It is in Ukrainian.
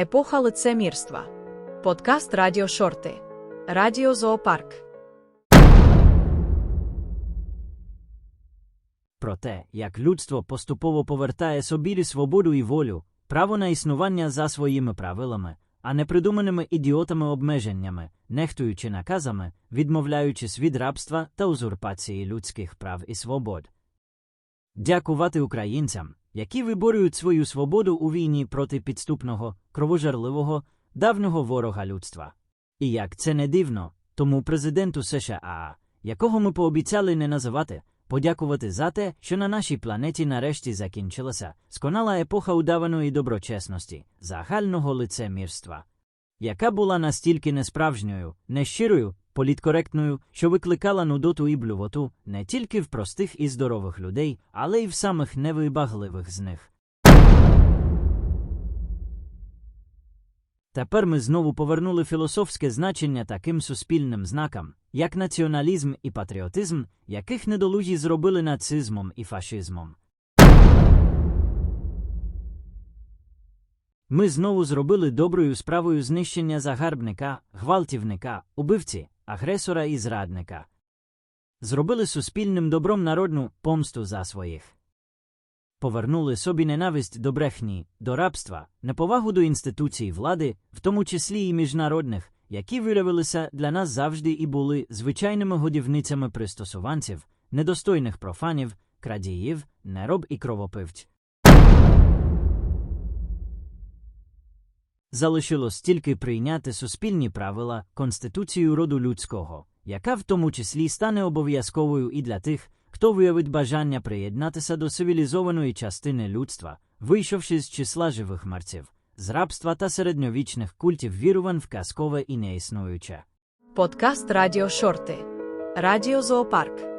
Епоха лицемірства. Подкаст Радіо Шорти. Радіо Зоопарк. Про те, як людство поступово повертає собі свободу і волю, право на існування за своїми правилами, а не придуманими ідіотами обмеженнями, нехтуючи наказами, відмовляючись від рабства та узурпації людських прав і свобод. Дякувати українцям, які виборюють свою свободу у війні проти підступного, кровожерливого, давнього ворога людства. І як це не дивно, тому президенту США, якого ми пообіцяли не називати, подякувати за те, що на нашій планеті нарешті закінчилася сконала епоха удаваної доброчесності, загального лицемірства, яка була настільки несправжньою, нещирою, політкоректною, що викликала нудоту і блювоту не тільки в простих і здорових людей, але й в самих невибагливих з них. Тепер ми знову повернули філософське значення таким суспільним знакам, як націоналізм і патріотизм, яких недолугі зробили нацизмом і фашизмом. Ми знову зробили доброю справою знищення загарбника, гвалтівника, убивці, агресора і зрадника. Зробили суспільним добром народну помсту за своїх. Повернули собі ненависть до брехні, до рабства, неповагу до інституцій влади, в тому числі і міжнародних, які виявилися для нас завжди і були звичайними годівницями пристосуванців, недостойних профанів, крадіїв, нероб і кровопивць. Залишилось тільки прийняти суспільні правила Конституцію роду людського, яка в тому числі стане обов'язковою і для тих, хто виявить бажання приєднатися до цивілізованої частини людства, вийшовши з числа живих мерців, з рабства та середньовічних культів вірувань в казкове і неіснуюче. Подкаст Радіо Шорти. Радіо Зоопарк.